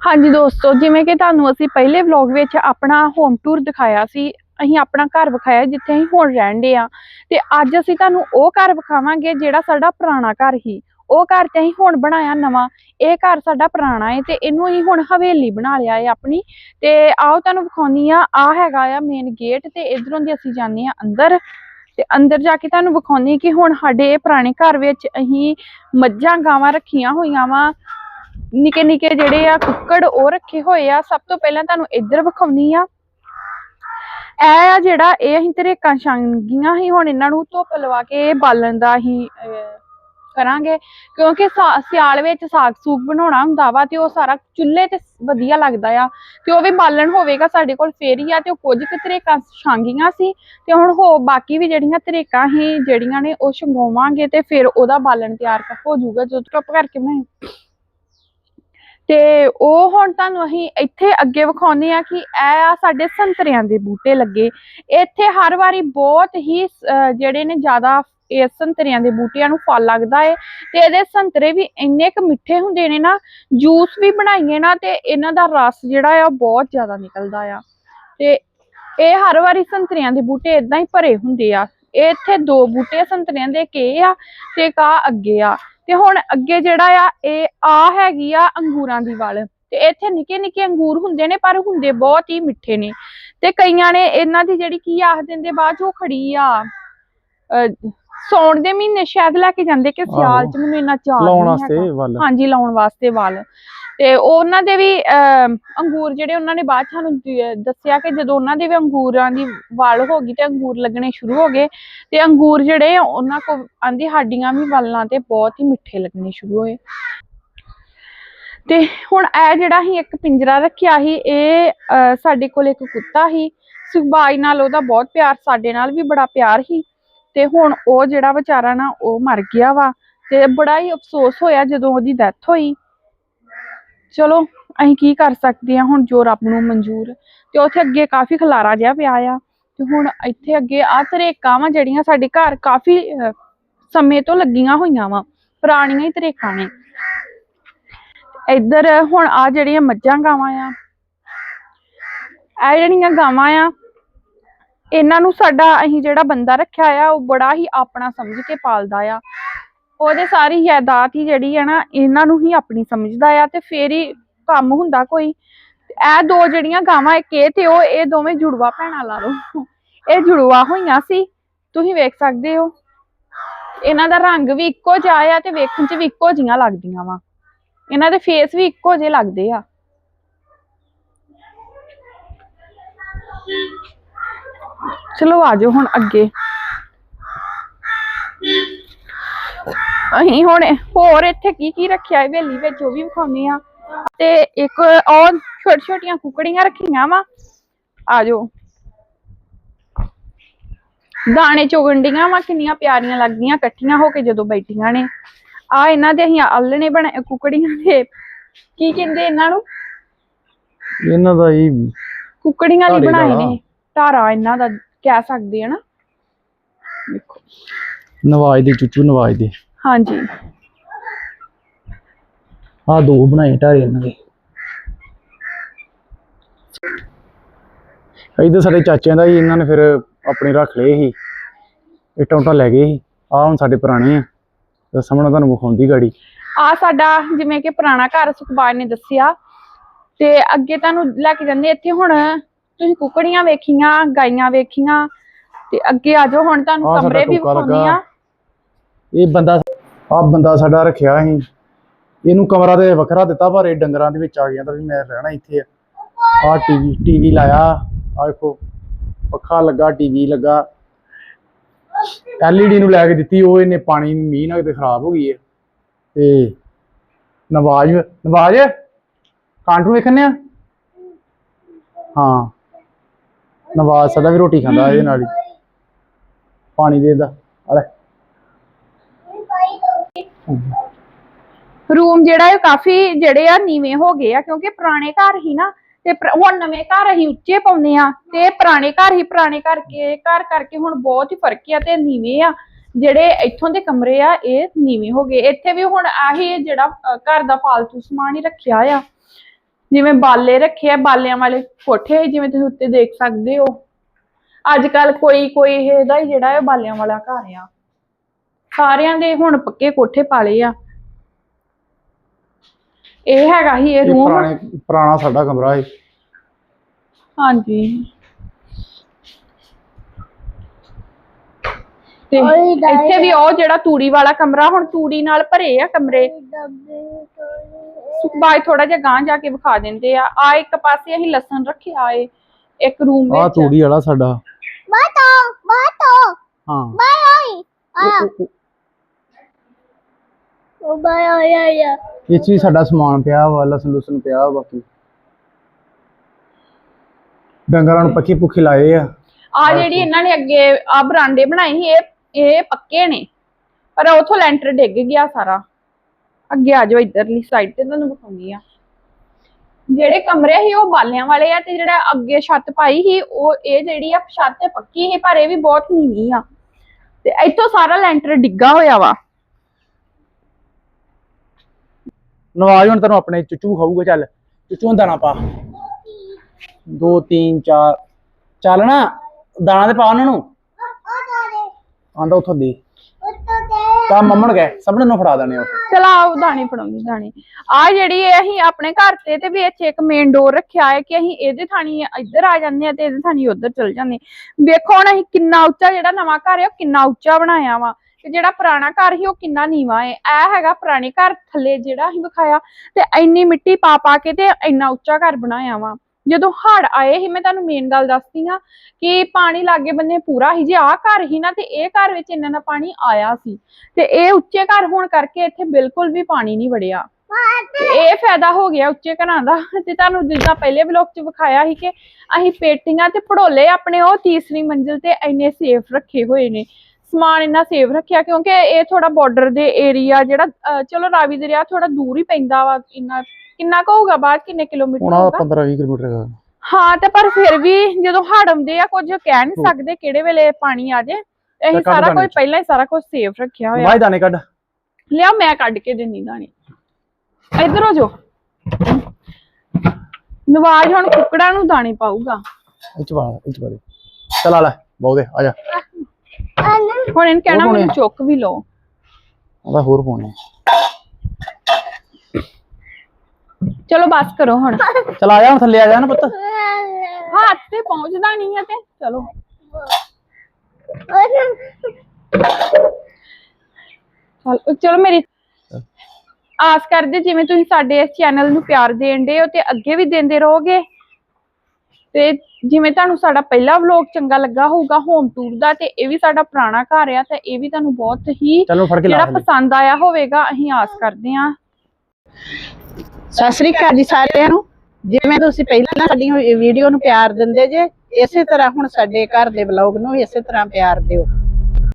ਹਾਂਜੀ ਦੋਸਤੋ, ਜਿਵੇਂ ਕਿ ਤੁਹਾਨੂੰ ਅਸੀਂ ਪਹਿਲੇ ਵਲੌਗ ਵਿੱਚ ਆਪਣਾ ਹੋਮ ਟੂਰ ਦਿਖਾਇਆ ਸੀ, ਅਸੀਂ ਆਪਣਾ ਘਰ ਵਿਖਾਇਆ ਜਿੱਥੇ ਅਸੀਂ ਹੁਣ ਰਹਿੰਦੇ ਆ ਤੇ ਅੱਜ ਅਸੀਂ ਤੁਹਾਨੂੰ ਉਹ ਘਰ ਵਿਖਾਵਾਂਗੇ ਜਿਹੜਾ ਸਾਡਾ ਪੁਰਾਣਾ ਘਰ ਸੀ। ਉਹ ਘਰ ਤੇ ਅਸੀਂ ਹੁਣ ਬਣਾਇਆ ਨਵਾਂ। ਇਹ ਘਰ ਸਾਡਾ ਪੁਰਾਣਾ ਹੈ ਤੇ ਇਹਨੂੰ ਅਸੀਂ ਹੁਣ ਹਵੇਲੀ ਬਣਾ ਲਿਆ ਹੈ ਆਪਣੀ। ਤੇ ਆਓ ਤੁਹਾਨੂੰ ਵਿਖਾਉਣੀ ਆ ਆ ਹੈਗਾ ਆ ਮੇਨ ਗੇਟ ਤੇ ਇਧਰੋਂ ਦੀ ਅਸੀਂ ਜਾਂਦੇ ਆ ਅੰਦਰ। ਤੇ ਅੰਦਰ ਜਾ ਕੇ ਤੁਹਾਨੂੰ ਵਿਖਾਉਣੀ ਕਿ ਹੁਣ ਸਾਡੇ ਇਹ ਪੁਰਾਣੇ ਘਰ ਵਿੱਚ ਅਸੀਂ ਮੱਝਾਂ ਗਾਵਾਂ ਰੱਖੀਆਂ ਹੋਈਆਂ ਵਾ। ਨਿੱਕੇ ਨਿੱਕੇ ਜਿਹੜੇ ਆ ਕੁੱਕੜ ਉਹ ਰੱਖੇ ਹੋਏ ਆ। ਸਭ ਤੋਂ ਪਹਿਲਾਂ ਤੁਹਾਨੂੰ ਇੱਧਰ ਵਿਖਾਉਣੀ ਆ। ਇਹ ਆ ਜਿਹੜਾ ਇਹ ਅਸੀਂ ਤਰੇਕਾਂ ਛਾਂਗੀਆਂ ਸੀ, ਹੁਣ ਇਹਨਾਂ ਨੂੰ ਧੁੱਪ ਲਵਾ ਕੇ ਬਾਲਣ ਦਾ ਅਸੀਂ ਕਰਾਂਗੇ। ਕਿਉਂਕਿ ਸਿਆਲ ਵਿੱਚ ਸਾਗ ਸੂਗ ਬਣਾਉਣਾ ਹੁੰਦਾ ਵਾ ਤੇ ਉਹ ਸਾਰਾ ਚੁੱਲ੍ਹੇ ਤੇ ਵਧੀਆ ਲੱਗਦਾ ਆ। ਤੇ ਉਹ ਵੀ ਬਾਲਣ ਹੋਵੇਗਾ ਸਾਡੇ ਕੋਲ ਫੇਰ ਹੀ ਆ ਤੇ ਉਹ ਕੁਝ ਕੁ ਤਰੇਕਾਂ ਛਾਂਗੀਆਂ ਸੀ ਤੇ ਹੁਣ ਹੋ, ਬਾਕੀ ਵੀ ਜਿਹੜੀਆਂ ਤਰੇਕਾਂ ਹੀ ਜਿਹੜੀਆਂ ਨੇ ਉਹ ਛੰਗੋਵਾਂਗੇ ਤੇ ਫਿਰ ਉਹਦਾ ਬਾਲਣ ਤਿਆਰ ਕ- ਹੋ ਜਾਊਗਾ। ਜਦੋਂ ਚੁੱਪ ਕਰਕੇ ਮੈਂ ਤੇ ਉਹ ਹੁਣ ਤੁਹਾਨੂੰ ਅਸੀਂ ਇੱਥੇ ਅੱਗੇ ਵਿਖਾਉਂਦੇ ਆ ਕਿ ਇਹ ਆ ਸਾਡੇ ਸੰਤਰਿਆਂ ਦੇ ਬੂਟੇ ਲੱਗੇ। ਇੱਥੇ ਹਰ ਵਾਰੀ ਬਹੁਤ ਹੀ ਜਿਹੜੇ ਨੇ ਜ਼ਿਆਦਾ ਇਹ ਸੰਤਰਿਆਂ ਦੇ ਬੂਟਿਆਂ ਨੂੰ ਫਲ ਲੱਗਦਾ ਏ ਤੇ ਇਹਦੇ ਸੰਤਰੇ ਵੀ ਇੰਨੇ ਕੁ ਮਿੱਠੇ ਹੁੰਦੇ ਨੇ ਨਾ, ਜੂਸ ਵੀ ਬਣਾਈਏ ਨਾ ਤੇ ਇਹਨਾਂ ਦਾ ਰਸ ਜਿਹੜਾ ਆ ਉਹ ਬਹੁਤ ਜ਼ਿਆਦਾ ਨਿਕਲਦਾ ਆ। ਤੇ ਇਹ ਹਰ ਵਾਰੀ ਸੰਤਰਿਆਂ ਦੇ ਬੂਟੇ ਇਦਾਂ ਹੀ ਭਰੇ ਹੁੰਦੇ ਆ। ਇਹ ਇੱਥੇ ਦੋ ਬੂਟੇ ਸੰਤਰਿਆਂ ਦੇ ਕੇ ਆ ਤੇ ਇੱਕ ਅੱਗੇ ਆ। ਤੇ ਹੁਣ ਅੱਗੇ ਜਿਹੜਾ ਆ ਇਹ ਆ ਹੈਗੀ ਆ ਅੰਗੂਰਾਂ ਦੀ ਵੱਲ। ਤੇ ਇੱਥੇ ਨਿੱਕੇ ਨਿੱਕੇ ਅੰਗੂਰ ਹੁੰਦੇ ਨੇ ਪਰ ਹੁੰਦੇ ਬਹੁਤ ਹੀ ਮਿੱਠੇ ਨੇ। ਤੇ ਕਈਆਂ ਨੇ ਇਹਨਾਂ ਦੀ ਜਿਹੜੀ ਕੀ ਆਖ ਦਿੰਦੇ ਬਾਅਦ ਚ ਉਹ ਖੜੀ ਆ ਸਾਉਣ ਦੇ ਮਹੀਨੇ ਸ਼ਾਇਦ ਲੈ ਕੇ ਜਾਂਦੇ ਕਿ ਸਿਆਲ ਚ ਮੈਨੂੰ ਇੰਨਾ ਚਾਹ ਲਾਉਣ ਵਾਸਤੇ ਵੱਲ। ਹਾਂਜੀ ਲਾਉਣ ਵਾਸਤੇ ਵੱਲ। ਤੇ ਉਹਨਾਂ ਦੇ ਵੀ ਅਹ, ਅੰਗੂਰ ਜਿਹੜੇ ਉਹਨਾਂ ਨੇ ਬਾਅਦ ਚ ਸਾਨੂੰ ਦੱਸਿਆ ਕਿ ਜਦੋਂ ਉਹਨਾਂ ਦੇ ਵੀ ਅੰਗੂਰਾਂ ਦੀ ਵੱਲ ਹੋ ਗਈ ਤੇ ਅੰਗੂਰ ਲੱਗਣੇ ਸ਼ੁਰੂ ਹੋ ਗਏ ਤੇ ਅੰਗੂਰ ਜਿਹੜੇ ਉਹਨਾਂ ਕੋ ਆਂਦੀ ਸਾਡੀਆਂ ਵੀ ਵੱਲਾਂ ਤੇ ਬਹੁਤ ਹੀ ਮਿੱਠੇ ਲੱਗਣੇ ਸ਼ੁਰੂ ਹੋਏ। ਤੇ ਹੁਣ ਇਹ ਜਿਹੜਾ ਹੀ ਇੱਕ ਪਿੰਜਰਾ ਰੱਖਿਆ ਸੀ ਇਹ ਸਾਡੇ ਕੋਲ ਇੱਕ ਕੁੱਤਾ ਸੀ। ਸੁਖਬਾਈ ਨਾਲ ਉਹਦਾ ਬਹੁਤ ਪਿਆਰ ਸਾਡੇ ਨਾਲ ਵੀ ਬੜਾ ਪਿਆਰ ਸੀ। ਤੇ ਹੁਣ ਉਹ ਜਿਹੜਾ ਵਿਚਾਰਾ ਨਾ ਉਹ ਮਰ ਗਿਆ ਵਾ। ਤੇ ਬੜਾ ਹੀ ਅਫਸੋਸ ਹੋਇਆ ਜਦੋਂ ਉਹਦੀ ਡੈਥ ਹੋਈ। ਚਲੋ, ਅਸੀਂ ਕੀ ਕਰ ਸਕਦੇ ਹਾਂ? ਹੁਣ ਜੋ ਰੱਬ ਨੂੰ ਮਨਜ਼ੂਰ ਤੇ ਉੱਥੇ ਅੱਗੇ ਕਾਫੀ ਖਲਾਰਾ ਜਿਹਾ ਪਿਆ ਆ। ਤੇ ਹੁਣ ਇੱਥੇ ਅੱਗੇ ਆ ਤਰੇਕਾਂ ਵਾ ਜਿਹੜੀਆਂ ਸਾਡੇ ਘਰ ਕਾਫੀ ਸਮੇਂ ਤੋਂ ਲੱਗੀਆਂ ਹੋਈਆਂ ਵਾ। ਪੁਰਾਣੀਆਂ ਹੀ ਤਰੇਕਾਂ ਨੇ। ਇੱਧਰ ਹੁਣ ਆ ਜਿਹੜੀਆਂ ਮੱਝਾਂ ਗਾਵਾਂ ਆ। ਇਹ ਜਿਹੜੀਆਂ ਗਾਵਾਂ ਆ, ਇਹਨਾਂ ਨੂੰ ਸਾਡਾ ਅਸੀਂ ਜਿਹੜਾ ਬੰਦਾ ਰੱਖਿਆ ਆ, ਉਹ ਬੜਾ ਹੀ ਆਪਣਾ ਸਮਝ ਕੇ ਪਾਲਦਾ ਆ। ਉਹਦੇ ਸਾਰੀ ਜਾਇਦਾਦ ਹੀ ਜਿਹੜੀ ਹੈ ਨਾ, ਇਹਨਾਂ ਨੂੰ ਹੀ ਆਪਣੀ ਸਮਝਦਾ ਆ ਤੇ ਫੇਰ ਹੀ ਕੰਮ ਹੁੰਦਾ ਕੋਈ। ਇਹ ਦੋ ਜਿਹੜੀਆਂ ਗਾਵਾਂ, ਇੱਕ ਇਹ ਤੇ ਉਹ, ਇਹ ਦੋਵੇਂ ਜੁੜਵਾ ਭੈਣਾਂ ਲਾ ਲਓ। ਇਹ ਜੁੜਵਾ ਹੋਈਆਂ ਸੀ, ਤੁਸੀਂ ਵੇਖ ਸਕਦੇ ਹੋ। ਇਹਨਾਂ ਦਾ ਰੰਗ ਵੀ ਇੱਕੋ ਜਿਹਾ ਆ ਤੇ ਵੇਖਣ 'ਚ ਵੀ ਇੱਕੋ ਜਿਹੀਆਂ ਲੱਗਦੀਆਂ ਵਾ। ਇਹਨਾਂ ਦੇ ਫੇਸ ਵੀ ਇੱਕੋ ਜਿਹੇ ਲੱਗਦੇ ਆ। ਚਲੋ ਆਜੋ ਹੁਣ ਅੱਗੇ। ਅਸੀਂ ਹੁਣ ਹੋਰ ਇੱਥੇ ਕੀ ਕੀ ਰੱਖਿਆ ਹੈ ਹਵੇਲੀ ਵਿੱਚ ਉਹ ਵੀ ਵਿਖਾਉਂਦੇ ਆ ਤੇ ਇੱਕ ਉਹ ਛੋਟੀ ਛੋਟੀਆਂ ਕੁਕੜੀਆਂ ਰੱਖੀਆਂ ਵਾ। ਆਜੋ। ਦਾਣੇ ਚੁਗਣ ਡੀਆਂ ਵਾ ਕਿੰਨੀਆਂ ਪਿਆਰੀਆਂ ਲੱਗਦੀਆਂ ਇਕੱਠੀਆਂ ਹੋ ਕੇ ਜਦੋਂ ਬੈਠੀਆਂ ਨੇ। ਆ ਇਹਨਾਂ ਦੇ ਅਸੀਂ ਆਲਣੇ ਬਣਾ ਕੁਕੜੀਆਂ ਦੇ। ਕੀ ਕਹਿੰਦੇ ਇਹਨਾਂ ਨੂੰ? ਇਹਨਾਂ ਦਾ ਹੀ ਕੁਕੜੀਆਂ ਲਈ ਬਣਾਏ ਵਾਲਾ। ਨੇ। ਧਾਰਾ ਇਹਨਾਂ ਦਾ ਕਹਿ ਸਕਦੇ ਆ ਨਾ। ਦੇਖੋ। ਨਵਾਜ ਦੇ ਚੁੱਚੂ ਨਵਾਜ ਦੇ। ਹਾਂਜੀ। ਆ ਦੋ ਬਣਾਏ ਢਾਰੇ ਇਹਨਾਂ ਦੇ। ਇਹਦੇ ਸਾਡੇ ਚਾਚਿਆਂ ਦਾ ਹੀ ਇਹਨਾਂ ਨੇ ਫਿਰ ਆਪਣੇ ਰੱਖ ਲਏ ਸੀ। ਇਹ ਟੌਂਟਾ ਲੈ ਗਏ ਸੀ। ਆ ਹੁਣ ਸਾਡੇ ਪੁਰਾਣੇ ਆ। ਤੇ ਸਾਹਮਣੇ ਤੁਹਾਨੂੰ ਵਿਖਾਉਂਦੀ ਗਾੜੀ। ਆ ਸਾਡਾ ਜਿਵੇਂ ਕਿ ਪੁਰਾਣਾ ਘਰ ਸੁਖਬਾਰ ਨੇ ਦੱਸਿਆ। ਤੇ ਅੱਗੇ ਤੁਹਾਨੂੰ ਲੈ ਕੇ ਜਾਂਦੇ ਇੱਥੇ ਹੁਣ ਤੁਸੀਂ ਕੁਕੜੀਆਂ ਵੇਖੀਆਂ ਗਾਈਆਂ ਵੇਖੀਆਂ। ਤੇ ਅੱਗੇ ਆ ਜਾਓ। ਹੁਣ ਤੁਹਾਨੂੰ ਆਹ ਸਾਡਾ ਕਮਰੇ ਵੀ ਟੋਕਾ ਵਿਖਾਉਂਦੀ ਲੱਗਾ। ਆ। ਇਹ ਬੰਦਾ ਆ ਬੰਦਾ ਸਾਡਾ ਰੱਖਿਆ ਸੀ। ਇਹਨੂੰ ਕਮਰਾ ਤੇ ਵੱਖਰਾ ਦਿੱਤਾ, ਪਰ ਇਹ ਡੰਗਰਾਂ ਦੇ ਵਿੱਚ ਆ ਗਿਆ ਤਾਂ ਵੀ ਮੈਂ ਰਹਿਣਾ ਇੱਥੇ ਆ। ਆ ਟੀਵੀ ਟੀਵੀ ਲਾਇਆ। ਆ ਦੇਖੋ ਪੱਖਾ ਲੱਗਾ, ਟੀਵੀ ਲੱਗਾ। ਐਲਈਡੀ ਨੂੰ ਲੈ ਕੇ ਦਿੱਤੀ, ਉਹ ਇਹਨੇ ਪਾਣੀ, ਮੀਂਹ ਨਾਲ ਕਿਤੇ ਖਰਾਬ ਹੋ ਗਈ ਹੈ ਤੇ ਨਵਾਜ ਨਵਾਜ, ਕਾਂਟੂ ਵੇਖਣੇ ਆ ਹਾਂ। ਨਵਾਜ ਸਾਡਾ ਵੀ ਰੋਟੀ ਖਾਂਦਾ ਇਹਦੇ ਨਾਲ ਹੀ। ਪਾਣੀ ਦੇ ਦਾ ਅਲੇ ਰੂਮ ਜਿਹੜਾ ਇਹ ਕਾਫੀ ਜਿਹੜੇ ਆ ਨੀਵੇਂ ਹੋ ਗਏ ਆ ਕਿਉਂਕਿ ਪੁਰਾਣੇ ਘਰ ਹੀ ਨਾ ਤੇ ਪੁਰ- ਹੁਣ ਨਵੇਂ ਘਰ ਅਸੀਂ ਉੱਚੇ ਪਾਉਂਦੇ ਆ ਤੇ ਪੁਰਾਣੇ ਘਰ ਹੀ ਪੁਰਾਣੇ ਕਰਕੇ ਘਰ ਕਰਕੇ ਹੁਣ ਬਹੁਤ ਹੀ ਫ਼ਰਕ ਆ ਤੇ ਨੀਵੇਂ ਆ ਜਿਹੜੇ ਇੱਥੋਂ ਦੇ ਕਮਰੇ ਆ ਇਹ ਨੀਵੇਂ ਹੋ ਗਏ। ਇੱਥੇ ਵੀ ਹੁਣ ਆਹੀ ਜਿਹੜਾ ਅ, ਘਰ ਦਾ ਫਾਲਤੂ ਸਮਾਨ ਹੀ ਰੱਖਿਆ ਆ। ਜਿਵੇਂ ਬਾਲੇ ਰੱਖੇ ਆ ਬਾਲਿਆਂ ਵਾਲੇ ਕੋਠੇ ਜਿਵੇਂ ਤੁਸੀਂ ਉੱਤੇ ਦੇਖ ਸਕਦੇ ਹੋ। ਅੱਜ ਕੱਲ ਕੋਈ ਕੋਈ ਇਹਦਾ ਹੀ ਜਿਹੜਾ ਹੈ ਬਾਲਿਆਂ ਵਾਲਾ ਘਰ ਆ। ਸਾਰਿਆਂ ਦੇ ਹੁਣ ਪੱਕੇ ਕੋਠੇ ਪਾਲੇ ਆ। ਇਹ ਹੈਗਾ ਹੀ ਇਹ ਇਹ ਰੂਮ ਪੁਰਾਣੇ ਪੁਰਾਣਾ ਸਾਡਾ ਕਮਰਾ ਹੈ ਹਾਂਜੀ। ਤੇ ਇੱਥੇ ਵੀ ਉਹ ਜਿਹੜਾ ਤੂੜੀ ਵਾਲਾ ਕਮਰਾ ਹੁਣ ਤੂੜੀ ਨਾਲ ਭਰੇ ਆ ਕਮਰੇ। ਬਾਈ ਥੋੜਾ ਜਿਹਾ ਗਾਂ ਜਾ ਕੇ ਵਿਖਾ ਦਿੰਦੇ ਆ। ਆ ਇੱਕ ਪਾਸੇ ਅਸੀਂ ਲਸਣ ਰੱਖਿਆ ਏ ਇੱਕ ਰੂਮ ਆ ਵਿੱਚ। ਤੂੜੀ ਵਾਲਾ ਸਾਡਾ। ਬਾਤੋ ਬਾਤੋ ਹਾਂ। ਬਾਈ ਉਹ- ਉਹ ਬਾਈ ਆਈ ਆਈ ਆ ਇਹ ਚ ਵੀ ਸਾਡਾ ਸਮਾਨ ਪਿਆ ਵਾ ਲੁਸਣ ਪਿਆ ਵਾ ਬਾਕੀ। ਡੰਗਰਾਂ ਨੂੰ ਪੱਖੀ ਪੁੱਖੀ ਲਾਏ ਆ। ਆ ਜਿਹੜੀ ਇਹਨਾਂ ਨੇ ਅੱਗੇ ਆ ਬਰਾਂਡੇ ਬਣਾਏ ਸੀ ਇਹ ਇਹ ਪੱਕੇ ਨੇ। ਪਰ ਉਥੋਂ ਲੈਂਟਰ ਡਿੱਗ ਗਿਆ ਸਾਰਾ। ਅੱਗੇ ਆ ਜਾਓ ਇਧਰਲੀ ਸਾਈਡ ਤੇ ਤੁਹਾਨੂੰ ਵਿਖਾਉਂਦੀ ਆ। ਜਿਹੜੇ ਕਮਰੇ ਸੀ ਉਹ ਬਾਲਿਆਂ ਵਾਲੇ ਆ ਤੇ ਜਿਹੜਾ ਅੱਗੇ ਛੱਤ ਪਾਈ ਸੀ ਉਹ ਇਹ ਜਿਹੜੀ ਆ ਛੱਤ ਪੱਕੀ ਸੀ ਪਰ ਇਹ ਵੀ ਬਹੁਤ ਨੀਵੀਂ ਆ। ਤੇ ਇੱਥੋਂ ਸਾਰਾ ਲੈਂਟਰ ਡਿੱਗਾ ਹੋਇਆ ਵਾ। ਨਵਾਜ ਹੁਣ ਤੈਨੂੰ ਆਪਣੇ ਚੁੱਚੂ ਖਾਊਗਾ, ਚੱਲ। ਚੁੱਚੂ ਦਾਣਾ ਪਾ। ਦੋ, ਤਿੰਨ, ਚਾਰ। ਚੱਲ ਨਾ, ਦਾਣਾ ਤੇ ਪਾ ਉਹਨਾਂ ਨੂੰ। ਆਂਦਾ ਉੱਥੋਂ ਦੇ। ਤਾਂ ਮੰਮਣ ਗਏ ਸਭਨੇ ਨੂੰ ਫੜਾ ਦੇਣੇ ਉਹ ਚਲ ਦਾਣੇ ਫੜਾਉਂਦੀ ਦਾਣੇ। ਆ ਜਿਹੜੀ ਇਹ ਅਸੀਂ ਆਪਣੇ ਘਰ ਤੇ ਤੇ ਵਿੱਚ ਇੱਕ ਮੇਨ ਡੋਰ ਰੱਖਿਆ ਹੈ ਕਿ ਅਸੀਂ ਇਹਦੇ ਥਾਣੀ ਇੱਧਰ ਆ ਜਾਂਦੇ ਆ ਤੇ ਇਹਦੇ ਥਾਣੀ ਉੱਧਰ ਚਲ ਜਾਂਦੇ ਵੇਖੋ ਹੁਣ ਅਸੀਂ ਕਿੰਨਾ ਉੱਚਾ ਜਿਹੜਾ ਨਵਾਂ ਘਰ ਹੈ, ਉਹ ਕਿੰਨਾ ਉੱਚਾ ਬਣਾਇਆ ਵਾ। ਤੇ ਜਿਹੜਾ ਪੁਰਾਣਾ ਘਰ ਸੀ ਉਹ ਕਿੰਨਾ ਨੀਵਾ ਹੈ ਇਹ ਹੈਗਾ ਪੁਰਾਣੇ ਘਰ ਥੱਲੇ ਜਿਹੜਾ ਅਸੀਂ ਵਿਖਾਇਆ ਤੇ ਇੰਨੀ ਮਿੱਟੀ ਪਾ ਪਾ ਕੇ ਤੇ ਇੰਨਾ ਉੱਚਾ ਘਰ ਬਣਾਇਆ ਵਾ। ਜਦੋਂ ਹੜ ਆਏ ਸੀ, ਮੈਂ ਤੁਹਾਨੂੰ ਮੇਨ ਗੱਲ ਦੱਸਦੀ ਆ ਕਿ ਪਾਣੀ ਲਾਗੇ ਬੰਨੇ ਪੂਰਾ ਸੀ। ਜੇ ਆਹ ਘਰ ਸੀ ਨਾ ਤੇ ਇਹ ਘਰ ਵਿੱਚ ਇੰਨਾ ਨਾ ਪਾਣੀ ਆਇਆ ਸੀ। ਤੇ ਇਹ ਉੱਚੇ ਘਰ ਹੋਣ ਕਰਕੇ ਇੱਥੇ ਬਿਲਕੁਲ ਵੀ ਪਾਣੀ ਨਹੀਂ ਵੜਿਆ। ਇਹ ਫਾਇਦਾ ਹੋ ਗਿਆ ਉੱਚੇ ਘਰਾਂ ਦਾ। ਤੇ ਤੁਹਾਨੂੰ ਜਿੱਦਾਂ ਪਹਿਲੇ ਵਲੌਗ 'ਚ ਵਿਖਾਇਆ ਸੀ ਕਿ ਅਸੀਂ ਪੇਟੀਆਂ ਤੇ ਪੜੋਲੇ ਆਪਣੇ ਉਹ ਤੀਸਰੀ ਮੰਜ਼ਿਲ ਤੇ ਇੰਨੇ ਸੇਫ ਰੱਖੇ ਹੋਏ ਨੇ। ਸਮਾਨ ਇੰਨਾ ਸੇਫ ਰੱਖਿਆ ਕਿਉਂਕਿ ਇਹ ਥੋੜਾ ਬਾਰਡਰ ਦੇ ਏਰੀਆ ਜਿਹੜਾ ਚਲੋ ਰਾਵੀ ਦਰਿਆ ਥੋੜਾ ਦੂਰ ਹੀ ਪੈਂਦਾ ਵਾ ਇੰਨਾ ਕਿੰਨਾ ਕੁ ਹੋਊਗਾ ਬਾਅਦ ਕਿੰਨੇ ਕਿਲੋਮੀਟਰ ਹੋਊਗਾ? 15 20 ਕਿਲੋਮੀਟਰ ਹੈਗਾ। ਹਾਂ ਤੇ ਪਰ ਫਿਰ ਵੀ ਜਦੋਂ ਹੜ ਆਉਂਦੇ ਆ ਕੁਝ ਕਹਿ ਨਹੀਂ ਸਕਦੇ ਕਿਹੜੇ ਵੇਲੇ ਪਾਣੀ ਆ ਜੇ ਕੱਢ ਸਾਰਾ ਕੁਝ। ਪਹਿਲਾਂ ਹੀ ਸਾਰਾ ਕੁਝ ਸੇਫ ਰੱਖਿਆ ਹੋਇਆ। ਬਾਈ ਦਾਣੇ ਕੱਢ। ਲਿਆ ਮੈਂ ਕੱਢ ਕੇ ਦਿੰਨੀ ਦਾਣੇ। ਇੱਧਰ ਹੋ ਜਾਓ। ਨਵਾਜ ਹੁਣ ਕੁੱਕੜਾਂ ਨੂੰ ਦਾਣੇ ਪਾਊਗਾ। ਇਹ ਚ ਪਾ ਇਹ ਚ ਪਾ ਦੇ। ਚੱਲ ਆ ਲੈ ਬਹੁਦੇ ਆ ਜਾ। ਹੁਣ ਇਹਨੂੰ ਕਹਿਣਾ ਮੈਨੂੰ ਚੁੱਕ ਵੀ ਲਓ। ਉਹਦਾ ਹੋਰ ਪਾਉਣੇ ਚਲੋ ਬਸ ਕਰੋ ਹੁਣ। ਚੱਲ ਆ ਜਾ ਹੁਣ ਥੱਲੇ ਆ ਜਾ ਨਾ ਪੁੱਤ। ਹੱਥ ਤੇ ਪਹੁੰਚਦਾ ਨਹੀਂ ਆ ਤੇ। ਚਲੋ। ਚਲ ਚਲੋ ਮੇਰੀ ਆਸ ਕਰਦੇ ਜਿਵੇਂ ਤੁਸੀਂ ਸਾਡੇ ਇਸ ਚੈਨਲ ਨੂੰ ਪਿਆਰ ਦੇਣ ਹੋ ਤੇ ਅੱਗੇ ਵੀ ਦਿੰਦੇ ਰਹੋਗੇ। ਤੇ ਜਿਵੇਂ ਤੁਹਾਨੂੰ ਸਾਡਾ ਪਹਿਲਾ ਵਲੌਗ ਚੰਗਾ ਲੱਗਾ ਹੋਊਗਾ ਹੋਮ ਟੂਰ ਦਾ ਤੇ ਇਹ ਵੀ ਸਾਡਾ ਪੁਰਾਣਾ ਘਰ ਆ ਤੇ ਇਹ ਵੀ ਤੁਹਾਨੂੰ ਬਹੁਤ ਹੀ ਜਿਹੜਾ। ਪਸੰਦ ਆਇਆ ਹੋਵੇਗਾ ਅਸੀਂ ਆਸ ਕਰਦੇ ਹਾਂ। ਸਤਿ ਸ੍ਰੀ ਅਕਾਲ ਜੀ ਸਾਰਿਆਂ ਨੂੰ। ਜਿਵੇਂ ਤੁਸੀਂ ਪਹਿਲਾਂ ਸਾਡੀ ਵੀਡੀਓ ਨੂੰ ਪਿਆਰ ਦਿੰਦੇ ਜੇ ਇਸੇ ਤਰ੍ਹਾਂ ਹੁਣ ਸਾਡੇ ਘਰ ਦੇ ਵਲੌਗ ਨੂੰ ਵੀ ਇਸੇ ਤਰ੍ਹਾਂ ਪਿਆਰ ਦਿਓ।